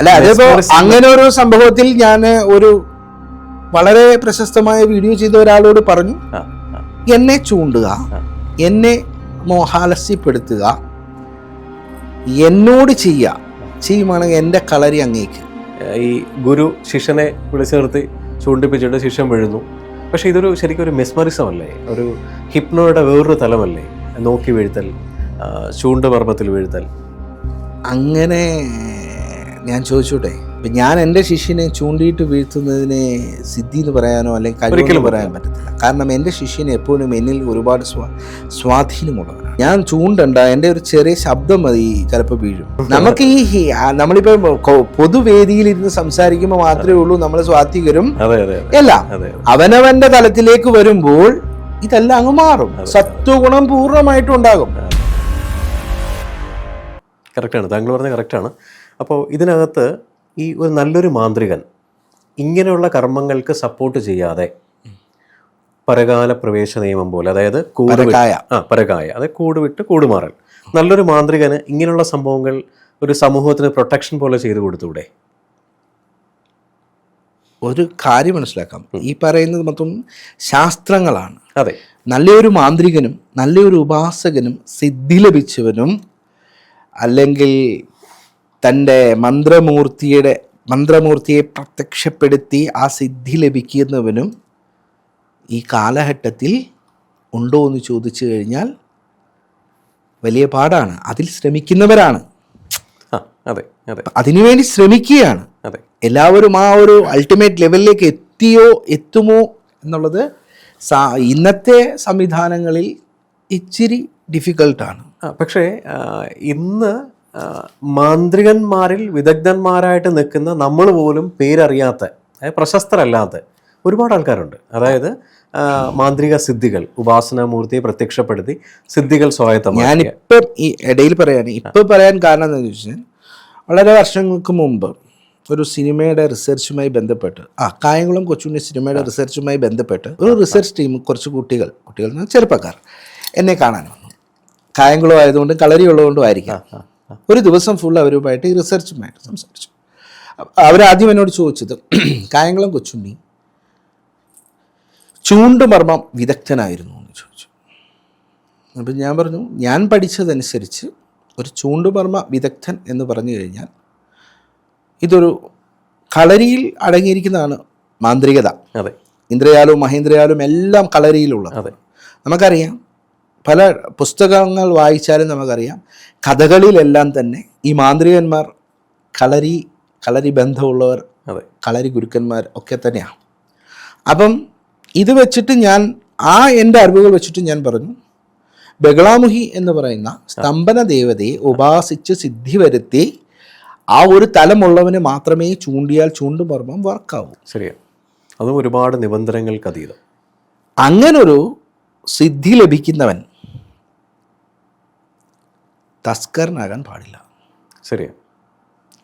അല്ല അതിപ്പോ അങ്ങനെ ഒരു സംഭവത്തിൽ ഞാൻ ഒരു വളരെ പ്രശസ്തമായ വീഡിയോ ചെയ്ത ഒരാളോട് പറഞ്ഞു എന്നെ ചൂണ്ടുക എന്നെ മോഹാലസ്യപ്പെടുത്തുക എന്നോട് ചെയ്യുക ചെയ്യുകയാണെങ്കിൽ എന്റെ കളരി അങ്ങേക്ക്. ഈ ഗുരു ശിഷ്യനെ വിളിച്ചു നിർത്തി ചൂണ്ടിപ്പിച്ചിട്ട് ശിഷ്യൻ വീഴുന്നു. പക്ഷെ ഇതൊരു ശരിക്കും ഒരു മെസ്മറിസം അല്ലേ? ഒരു ഹിപ്നോയുടെ വേറൊരു തലമല്ലേ? നോക്കി വീഴ്ത്തൽ ചൂണ്ട് മർമ്മത്തിൽ വീഴ്ത്തൽ. അങ്ങനെ ഞാൻ ചോദിച്ചോട്ടെ ഇപ്പം ഞാൻ എന്റെ ശിഷ്യനെ ചൂണ്ടിയിട്ട് വീഴ്ത്തുന്നതിനെ സിദ്ധി എന്ന് പറയാനോ അല്ലെങ്കിൽ ഒരിക്കലും പറയാൻ പറ്റത്തില്ല. കാരണം എന്റെ ശിഷ്യൻ എപ്പോഴും എന്നിൽ ഒരുപാട് സ്വാ സ്വാധീനമുള്ളവരാണ് ഞാൻ ചൂണ്ടണ്ട എന്റെ ഒരു ചെറിയ ശബ്ദം മതി ചിലപ്പോൾ വീഴും. നമുക്ക് ഈ നമ്മളിപ്പോൾ പൊതുവേദിയിൽ ഇരുന്ന് സംസാരിക്കുമ്പോൾ മാത്രമേ ഉള്ളൂ നമ്മൾ അതെ എല്ലാം. അവനവന്റെ അവനവന്റെ തലത്തിലേക്ക് വരുമ്പോൾ ഇതെല്ലാം അങ്ങ് മാറും. സത്വഗുണം പൂർണമായിട്ടും ഉണ്ടാകും. കറക്റ്റാണ്. താങ്കൾ പറഞ്ഞത് കറക്റ്റാണ്. അപ്പോൾ ഇതിനകത്ത് ഈ ഒരു നല്ലൊരു മാന്ത്രികൻ ഇങ്ങനെയുള്ള കർമ്മങ്ങൾക്ക് സപ്പോർട്ട് ചെയ്യാതെ പരകാല പ്രവേശ നിയമം പോലെ അതായത് കൂടുവിട്ട് പരകായ. ആ പരകായ. അതായത് കൂട് വിട്ട് കൂടുമാറൽ. നല്ലൊരു മാന്ത്രികന് ഇങ്ങനെയുള്ള സംഭവങ്ങൾ ഒരു സമൂഹത്തിന് പ്രൊട്ടക്ഷൻ പോലെ ചെയ്തു കൊടുത്തൂടെ? ഒരു കാര്യം മനസ്സിലാക്കാം. ഈ പറയുന്നത് മൊത്തം ശാസ്ത്രങ്ങളാണ്. അതെ. നല്ലൊരു മാന്ത്രികനും നല്ലൊരു ഉപാസകനും സിദ്ധി ലഭിച്ചവനും അല്ലെങ്കിൽ തന്റെ മന്ത്രമൂർത്തിയുടെ മന്ത്രമൂർത്തിയെ പ്രത്യക്ഷപ്പെടുത്തി ആ സിദ്ധി ലഭിക്കുന്നവനും ഈ കാലഘട്ടത്തിൽ ഉണ്ടോ എന്ന് ചോദിച്ചു കഴിഞ്ഞാൽ വലിയ പാടാണ്. അതിൽ ശ്രമിക്കുന്നവരാണ്. അതെ അതെ. അതിനുവേണ്ടി ശ്രമിക്കുകയാണ്. അതെ. എല്ലാവരും ആ ഒരു അൾട്ടിമേറ്റ് ലെവലിലേക്ക് എത്തിയോ എത്തുമോ എന്നുള്ളത് ഇന്നത്തെ സംവിധാനങ്ങളിൽ ഇച്ചിരി ഡിഫിക്കൽട്ടാണ് പക്ഷേ ഇന്ന് മാന്ത്രികന്മാരിൽ വിദഗ്ധന്മാരായിട്ട് നിൽക്കുന്ന നമ്മൾ പോലും പേരറിയാത്ത പ്രശസ്തരല്ലാത്ത ഒരുപാട് ആൾക്കാരുണ്ട്. അതായത് മാന്ത്രിക സിദ്ധികൾ ഉപാസനാമൂർത്തിയെ പ്രത്യക്ഷപ്പെടുത്തി സിദ്ധികൾ സ്വായത്തം ഞാനിപ്പം ഈ ഇടയിൽ പറയാണ് ഇപ്പം പറയാൻ കാരണം എന്താണെന്ന് ചോദിച്ചാൽ വളരെ വർഷങ്ങൾക്ക് മുമ്പ് ഒരു സിനിമയുടെ റിസർച്ചുമായി ബന്ധപ്പെട്ട് ആ കായംകുളം കൊച്ചുണ്ണി സിനിമയുടെ റിസർച്ചുമായി ബന്ധപ്പെട്ട് ഒരു റിസർച്ച് ടീം കുറച്ച് കുട്ടികൾ കുട്ടികൾ ചെറുപ്പക്കാർ എന്നെ കാണാൻ വന്നു. കായംകുളം ആയതുകൊണ്ടും കളരി ഉള്ളതുകൊണ്ടും ആയിരിക്കാം. ഒരു ദിവസം ഫുൾ അവരുമായിട്ട് ഈ റിസർച്ചുമായിട്ട് സംസാരിച്ചു. അവരാദ്യം എന്നോട് ചോദിച്ചത് കായംകുളം കൊച്ചുണ്ണി ചൂണ്ടുമർമ്മം വിദഗ്ധനായിരുന്നു എന്ന് ചോദിച്ചു. അപ്പം ഞാൻ പറഞ്ഞു ഞാൻ പഠിച്ചതനുസരിച്ച് ഒരു ചൂണ്ടുമർമ്മ വിദഗ്ധൻ എന്ന് പറഞ്ഞു കഴിഞ്ഞാൽ ഇതൊരു കളരിയിൽ അടങ്ങിയിരിക്കുന്നതാണ് മാന്ത്രികത. അതെ. ഇന്ദ്രയാലും മഹേന്ദ്രയാലും എല്ലാം കളരിയിലുള്ളത്. അതെ. നമുക്കറിയാം പല പുസ്തകങ്ങൾ വായിച്ചാലും നമുക്കറിയാം കഥകളിലെല്ലാം തന്നെ ഈ മാന്ത്രികന്മാർ കളരി കളരി ബന്ധമുള്ളവർ കളരി ഗുരുക്കന്മാർ ഒക്കെ തന്നെയാണ്. അപ്പം ഇത് വെച്ചിട്ട് ഞാൻ ആ എന്റെ അറിവുകൾ വെച്ചിട്ട് ഞാൻ പറഞ്ഞു ബഹളാമുഹി എന്ന് പറയുന്ന സ്തംഭന ദേവതയെ ഉപാസിച്ച് സിദ്ധി വരുത്തി ആ ഒരു തലമുള്ളവന് മാത്രമേ ചൂണ്ടിയാൽ ചൂണ്ടുമർമ്മം വർക്കാവൂ. ശരിയാ. അതും ഒരുപാട് നിബന്ധനകൾക്ക് അതീതം അങ്ങനൊരു സിദ്ധി ലഭിക്കുന്നവൻ തസ്കരനാകാൻ പാടില്ല. ശരിയാ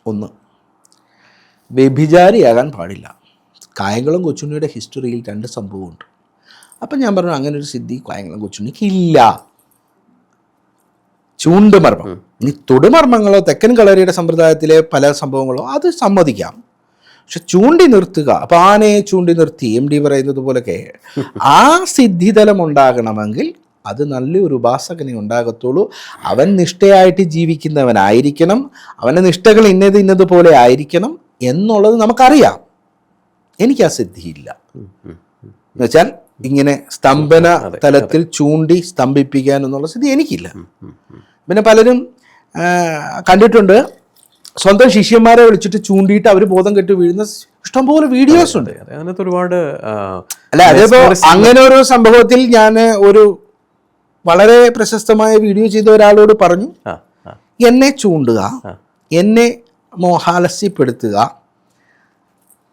ഒന്ന് വ്യഭിചാരിയാകാൻ പാടില്ല. കായംകുളം കൊച്ചുണ്ണിയുടെ ഹിസ്റ്ററിയിൽ രണ്ട് സംഭവമുണ്ട്. അപ്പം ഞാൻ പറഞ്ഞു അങ്ങനെ ഒരു സിദ്ധി കായംകുളം കൊച്ചുണ്ണിക്ക് ഇല്ല. ചൂണ്ടുമർമ്മം. ഇനി തൊടുമർമ്മങ്ങളോ തെക്കൻ കളരിയുടെ സമ്പ്രദായത്തിലെ പല സംഭവങ്ങളോ അത് സമ്മതിക്കാം. പക്ഷെ ചൂണ്ടി നിർത്തുക അപ്പം ആനയെ ചൂണ്ടി നിർത്തി എം ഡി പറയുന്നത് പോലൊക്കെ ആ സിദ്ധിതലം ഉണ്ടാകണമെങ്കിൽ അത് നല്ലൊരു ഉപാസകനെ ഉണ്ടാകത്തുള്ളൂ. അവൻ നിഷ്ഠയായിട്ട് ജീവിക്കുന്നവനായിരിക്കണം. അവന്റെ നിഷ്ഠകൾ ഇന്നത് ഇന്നതുപോലെ ആയിരിക്കണം എന്നുള്ളത് നമുക്കറിയാം. എനിക്ക് ആ സിദ്ധിയില്ല. എന്നുവെച്ചാൽ ഇങ്ങനെ സ്തംഭന തലത്തിൽ ചൂണ്ടി സ്തംഭിപ്പിക്കാൻ എന്നുള്ള സ്ഥിതി എനിക്കില്ല. പിന്നെ പലരും കണ്ടിട്ടുണ്ട്. സ്വന്തം ശിഷ്യന്മാരെ വിളിച്ചിട്ട് ചൂണ്ടിയിട്ട് അവർ ബോധം കെട്ട് വീഴുന്ന ഇഷ്ടംപോലെ വീഡിയോസ് ഉണ്ട് അതെ അതിനകത്ത് ഒരുപാട് അല്ല അതിപ്പോ അങ്ങനെ ഒരു സംഭവത്തിൽ ഞാൻ ഒരു വളരെ പ്രശസ്തമായ വീഡിയോ ചെയ്ത ഒരാളോട് പറഞ്ഞു എന്നെ ചൂണ്ടുക. എന്നെ മോഹാലസ്യപ്പെടുത്തുക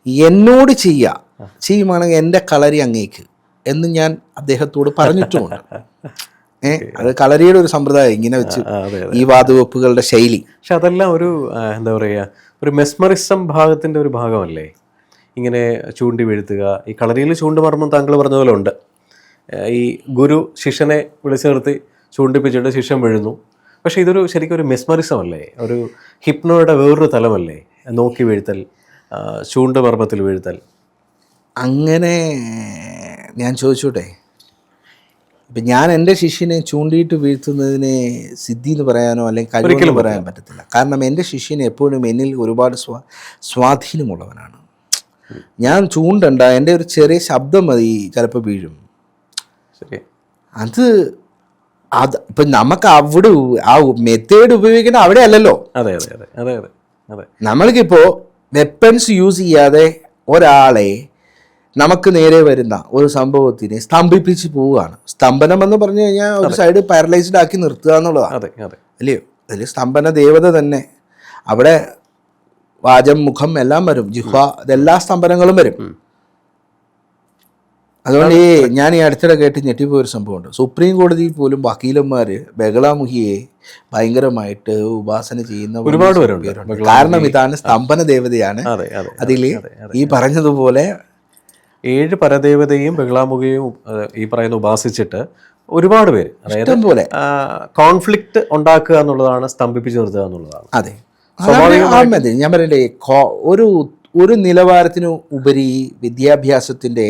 എന്നോട് ചെയ്യുക ചെയ്യുകയാണെങ്കിൽ എന്റെ കളരി അങ്ങേക്ക് എന്ന് ഞാൻ അദ്ദേഹത്തോട് പറഞ്ഞിട്ടുമുണ്ട്. ഏ അത് കളരിയുടെ ഒരു സമ്പ്രദായം ഇങ്ങനെ വെച്ച്. ഈ വാതുവെപ്പുകളുടെ ശൈലി. പക്ഷെ അതെല്ലാം ഒരു എന്താ പറയുക ഒരു മെസ്മറിസം ഭാഗത്തിന്റെ ഒരു ഭാഗമല്ലേ? ഇങ്ങനെ ചൂണ്ടി വീഴ്ത്തുക ഈ കളരിയിൽ ചൂണ്ടുമർമ്മം താങ്കൾ പറഞ്ഞ പോലെ ഉണ്ട്. ഈ ഗുരു ശിഷ്യനെ വിളിച്ചു നിർത്തി ചൂണ്ടിപ്പിച്ചിട്ട് ശിഷ്യൻ വീഴുന്നു. പക്ഷേ ഇതൊരു ശരിക്കും ഒരു മെസ്മറിസം അല്ലേ? ഒരു ഹിപ്നോയുടെ വേറൊരു തലമല്ലേ? നോക്കി വീഴ്ത്തൽ ചൂണ്ട് പർവത്തിൽ വീഴ്ത്തൽ. അങ്ങനെ ഞാൻ ചോദിച്ചോട്ടെ. ഇപ്പം ഞാൻ എന്റെ ശിഷ്യനെ ചൂണ്ടിയിട്ട് വീഴ്ത്തുന്നതിനെ സിദ്ധി എന്ന് പറയാനോ അല്ലെങ്കിൽ കഴിവെന്ന് പറയാൻ പറ്റത്തില്ല. കാരണം എന്റെ ശിഷ്യൻ എപ്പോഴും എന്നിൽ ഒരുപാട് സ്വാ സ്വാധീനമുള്ളവനാണ്. ഞാൻ ചൂണ്ടണ്ട എന്റെ ഒരു ചെറിയ ശബ്ദം മതി ചിലപ്പോൾ വീഴും. ശരി. അത് അത് ഇപ്പം നമുക്ക് അവിടെ ആ മെത്തേഡ് ഉപയോഗിക്കുന്ന അവിടെ അല്ലല്ലോ. അതെ അതെ അതെ അതെ അതെ അതെ. നമ്മൾക്കിപ്പോൾ വെപ്പൺസ് യൂസ് ചെയ്യാതെ ഒരാളെ നമുക്ക് നേരെ വരുന്ന ഒരു സംഭവത്തിനെ സ്തംഭിപ്പിച്ച് പോവുകയാണ്. സ്തംഭനം എന്ന് പറഞ്ഞു കഴിഞ്ഞാൽ ഒരു സൈഡ് പാരലൈസ്ഡ് ആക്കി നിർത്തുക എന്നുള്ളതാണ്. അതെ അതെ. അല്ലയോ അതിൽ സ്തംഭന ദേവത തന്നെ. അവിടെ വാചം മുഖം എല്ലാം വരും. ജിഹ്വ ഇതെല്ലാ സ്തംഭനങ്ങളും വരും. അതുകൊണ്ട് ഈ ഞാൻ ഈ അടുത്തിടെ കേട്ട് ഞെട്ടിപ്പോയ ഒരു സംഭവമുണ്ട്. സുപ്രീം കോടതിയിൽ പോലും വക്കീലന്മാർ ബഹളാമുഖിയെ ഭയങ്കരമായിട്ട് ഉപാസന ചെയ്യുന്ന ഒരുപാട് പേരുണ്ട്. കാരണം ഇതാണ് സ്തംഭന ദേവതയാണ്. അതെ അതെ അതിൽ ഈ പറഞ്ഞതുപോലെ ഏഴ് പരദേവതയും ബഹളാമുഖിയും ഈ പറയുന്ന ഉപാസിച്ചിട്ട് ഒരുപാട് പേര്. അതായത് കോൺഫ്ലിക്ട് പോലെ. കോൺഫ്ലിക്റ്റ് ഉണ്ടാക്കുക എന്നുള്ളതാണ് സ്തംഭിപ്പിച്ചു നിർത്തുക എന്നുള്ളതാണ്. അതെ. ഞാൻ പറയണ്ടേ ഒരു ഒരു നിലവാരത്തിനു ഉപരി വിദ്യാഭ്യാസത്തിന്റെ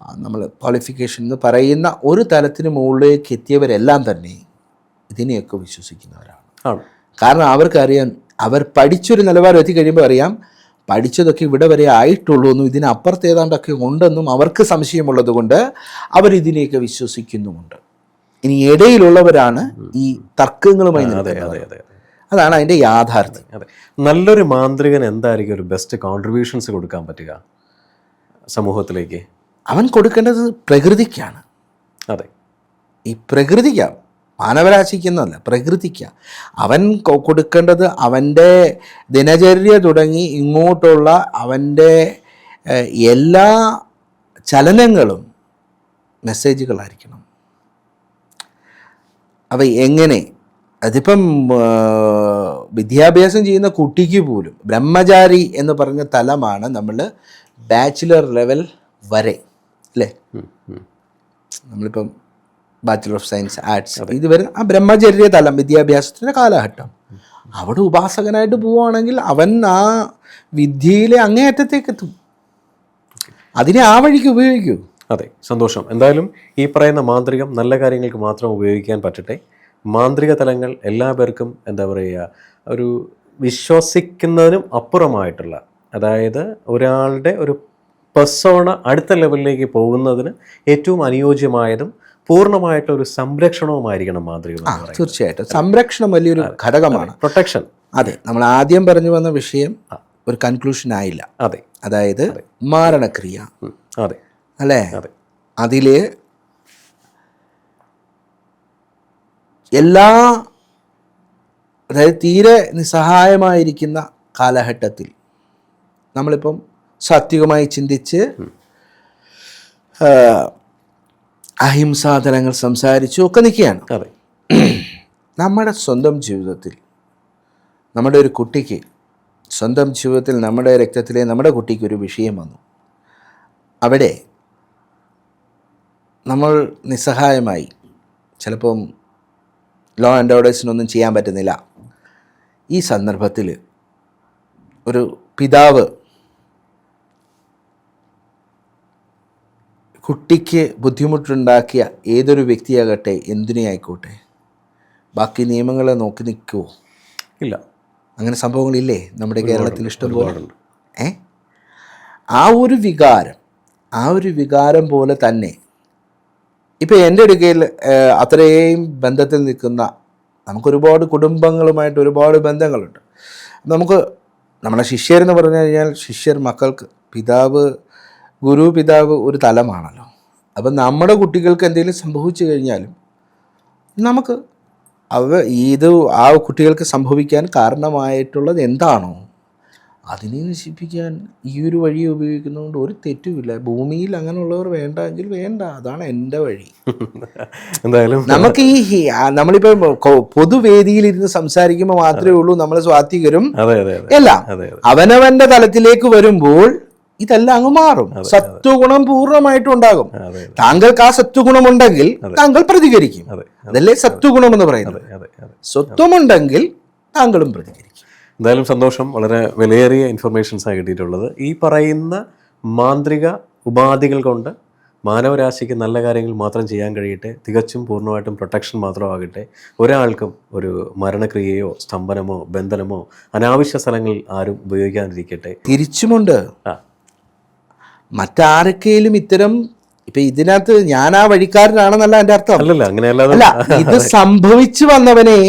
നമ്മൾ ക്വാളിഫിക്കേഷൻ എന്ന് പറയുന്ന ഒരു തലത്തിന് മുകളിലേക്ക് എത്തിയവരെല്ലാം തന്നെ ഇതിനെയൊക്കെ വിശ്വസിക്കുന്നവരാണ്. കാരണം അവർക്കറിയാം അവർ പഠിച്ചൊരു നിലവാരം എത്തിക്കഴിയുമ്പോൾ അറിയാം പഠിച്ചതൊക്കെ ഇവിടെ വരെ ആയിട്ടുള്ളൂ എന്നും ഇതിനപ്പുറത്ത് ഏതാണ്ടൊക്കെ ഉണ്ടെന്നും അവർക്ക് സംശയമുള്ളത് കൊണ്ട് അവരിതിനെയൊക്കെ വിശ്വസിക്കുന്നുമുണ്ട്. ഇനി ഇടയിലുള്ളവരാണ് ഈ തർക്കങ്ങളുമായി നിൽക്കുന്നത്. അതാണ് അതിന്റെ യാഥാർത്ഥ്യം. അതെ നല്ലൊരു മാന്ത്രികൻ എന്തായിരിക്കും ഒരു ബെസ്റ്റ് കോൺട്രിബ്യൂഷൻസ് കൊടുക്കാൻ പറ്റുക സമൂഹത്തിലേക്ക്? അവൻ കൊടുക്കേണ്ടത് പ്രകൃതിക്കാണ്. അതെ. ഈ പ്രകൃതിക്കാണ് മാനവരാശിക്കുന്നതല്ല പ്രകൃതിക്ക. അവൻ കൊടുക്കേണ്ടത് അവന്റെ ദിനചര്യ തുടങ്ങി ഇങ്ങോട്ടുള്ള അവന്റെ എല്ലാ ചലനങ്ങളും മെസ്സേജുകളായിരിക്കണം. അവ എങ്ങനെ? അതിപ്പം വിദ്യാഭ്യാസം ചെയ്യുന്ന കുട്ടിക്ക് പോലും ബ്രഹ്മചാരി എന്ന് പറഞ്ഞ തലമാണ് നമ്മൾ ബാച്ചിലർ ലെവൽ വരെ. അല്ലേ. നമ്മളിപ്പം ബാച്ചിലർ ഓഫ് സയൻസ് ആർട്സ് ഇത് വരുന്ന ആ ബ്രഹ്മചര്യ തലം വിദ്യാഭ്യാസത്തിന്റെ കാലഘട്ടം. അവിടെ ഉപാസകനായിട്ട് പോവുകയാണെങ്കിൽ അവൻ ആ വിദ്യയിലെ അങ്ങേയറ്റത്തേക്ക് എത്തും അതിനെ ആ വഴിക്ക് ഉപയോഗിക്കൂ. അതെ സന്തോഷം. എന്തായാലും ഈ പറയുന്ന മാന്ത്രികം നല്ല കാര്യങ്ങൾക്ക് മാത്രം ഉപയോഗിക്കാൻ പറ്റട്ടെ. മാന്ത്രിക തലങ്ങൾ എല്ലാ പേർക്കും എന്താ പറയുക ഒരു വിശ്വസിക്കുന്നതിനും അപ്പുറമായിട്ടുള്ള അതായത് ഒരാളുടെ ഒരു പെർസോണ അടുത്ത ലെവലിലേക്ക് പോകുന്നതിന് ഏറ്റവും അനുയോജ്യമായതും പൂർണമായിട്ട് ഒരു സംരക്ഷണവുമായിരിക്കണം മാതൃക തീർച്ചയായിട്ടും. സംരക്ഷണം വലിയൊരു ഘടകമാണ്. പ്രൊട്ടക്ഷൻ അതെ നമ്മൾ ആദ്യം പറഞ്ഞു വന്ന വിഷയം ഒരു കൺക്ലൂഷൻ ആയില്ല. അതെ. അതായത് മാരണക്രിയ. അതെ. അല്ലേ? അതിൽ എല്ലാ അതായത് തീരെ നിസ്സഹായമായിരിക്കുന്ന കാലഘട്ടത്തിൽ നമ്മളിപ്പം സാത്വികമായി ചിന്തിച്ച് അഹിംസാധനങ്ങൾ അഹിംസാതലങ്ങൾ സംസാരിച്ചു ഒക്കെ നിൽക്കുകയാണ്. അതെ. നമ്മുടെ സ്വന്തം ജീവിതത്തിൽ നമ്മുടെ ഒരു കുട്ടിക്ക് സ്വന്തം ജീവിതത്തിൽ നമ്മുടെ രക്തത്തിലെ നമ്മുടെ കുട്ടിക്ക് ഒരു വിഷയം വന്നു. അവിടെ നമ്മൾ നിസ്സഹായമായി ചിലപ്പം ലോ ആൻഡ് ഓർഡേഴ്സിനൊന്നും ചെയ്യാൻ പറ്റുന്നില്ല. ഈ സന്ദർഭത്തിൽ ഒരു പിതാവ് കുട്ടിക്ക് ബുദ്ധിമുട്ടുണ്ടാക്കിയ ഏതൊരു വ്യക്തിയാകട്ടെ എന്തിനെ ആയിക്കോട്ടെ? ബാക്കി നിയമങ്ങളെ നോക്കി നിൽക്കുമോ ഇല്ല. അങ്ങനെ സംഭവങ്ങളില്ലേ നമ്മുടെ കേരളത്തിൽ ഇഷ്ടംപോലെ ഏ? ആ ഒരു വികാരം ആ ഒരു വികാരം പോലെ തന്നെ ഇപ്പം എന്റെ അടുക്കയിൽ അത്രയും ബന്ധത്തിൽ നിൽക്കുന്ന നമുക്കൊരുപാട് കുടുംബങ്ങളുമായിട്ട് ഒരുപാട് ബന്ധങ്ങളുണ്ട്. നമുക്ക് നമ്മുടെ ശിഷ്യരെന്ന് പറഞ്ഞു കഴിഞ്ഞാൽ ശിഷ്യർ മക്കൾക്ക് പിതാവ് ഗുരു പിതാവ് ഒരു തലമാണല്ലോ. അപ്പം നമ്മുടെ കുട്ടികൾക്ക് എന്തെങ്കിലും സംഭവിച്ചു കഴിഞ്ഞാലും നമുക്ക് അവ ഇത് ആ കുട്ടികൾക്ക് സംഭവിക്കാൻ കാരണമായിട്ടുള്ളത് എന്താണോ അതിനെ നശിപ്പിക്കാൻ ഈ ഒരു വഴി ഉപയോഗിക്കുന്നതുകൊണ്ട് ഒരു തെറ്റുമില്ല. ഭൂമിയിൽ അങ്ങനെയുള്ളവർ വേണ്ട എങ്കിൽ വേണ്ട. അതാണ് എന്റെ വഴി. എന്തായാലും നമുക്ക് ഈ നമ്മളിപ്പോൾ പൊതുവേദിയിലിരുന്ന് പൊതുവേദിയിൽ ഇരുന്ന് സംസാരിക്കുമ്പോൾ മാത്രമേ ഉള്ളൂ. നമ്മൾ സ്വാത്വികരും എല്ലാം അവനവന്റെ തലത്തിലേക്ക് വരുമ്പോൾ ഇതെല്ലാം അങ്ങ് മാറും. സത്വഗുണം പൂർണമായിട്ടും ഉണ്ടാകും താങ്കൾക്ക് ആ സത്വഗുണമുണ്ടെങ്കിൽ താങ്കൾ പ്രതികരിക്കും. അതെ അതല്ലേ സത്വഗുണം എന്ന് പറയുന്നത് സ്വത്വമുണ്ടെങ്കിൽ താങ്കളും പ്രതികരിക്കും. എന്തായാലും സന്തോഷം. വളരെ വിലയേറിയ ഇൻഫർമേഷൻസ് ആണ് കിട്ടിയിട്ടുള്ളത്. ഈ പറയുന്ന മാന്ത്രിക ഉപാധികൾ കൊണ്ട് മാനവരാശിക്ക് നല്ല കാര്യങ്ങൾ മാത്രം ചെയ്യാൻ കഴിയട്ടെ തികച്ചും പൂർണമായിട്ടും പ്രൊട്ടക്ഷൻ മാത്രമാകട്ടെ ഒരാൾക്കും ഒരു മരണക്രിയയോ സ്തംഭനമോ ബന്ധനമോ അനാവശ്യ സ്ഥലങ്ങളിൽ ആരും ഉപയോഗിക്കാതിരിക്കട്ടെ. തിരിച്ചുമുണ്ട്. ആ. മറ്റാരൊക്കെയും ഇത്തരം ഇപ്പൊ ഇതിനകത്ത് ഞാൻ ആ വഴിക്കാരനാണെന്നല്ല എന്റെ അർത്ഥം. അല്ലല്ല അല്ല ഇത് സംഭവിച്ചു വന്നവനെ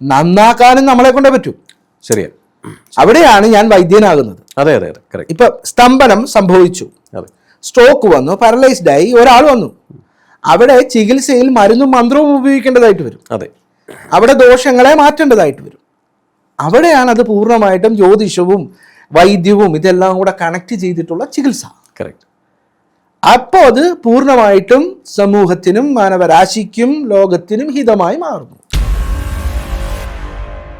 നന്നാക്കാനും നമ്മളെ കൊണ്ടേ പറ്റൂ. ശരിയാ. അവിടെയാണ് ഞാൻ വൈദ്യനാകുന്നത്. അതെ അതെ അതെ ഇപ്പൊ സ്തംഭനം സംഭവിച്ചു. സ്ട്രോക്ക് വന്നു പാരലൈസ്ഡ് ആയി ഒരാൾ വന്നു. അവിടെ ചികിത്സയിൽ മരുന്നും മന്ത്രവും ഉപയോഗിക്കേണ്ടതായിട്ട് വരും. അതെ. അവിടെ ദോഷങ്ങളെ മാറ്റേണ്ടതായിട്ട് വരും. അവിടെയാണ് അത് പൂർണമായിട്ടും ജ്യോതിഷവും വൈദ്യവും ഇതെല്ലാം കൂടെ കണക്ട് ചെയ്തിട്ടുള്ള ചികിത്സ. കറക്റ്റ് അപ്പോൾ അത് പൂർണമായിട്ടും സമൂഹത്തിനും മാനവരാശിക്കും ലോകത്തിനും ഹിതമായി മാറുന്നു.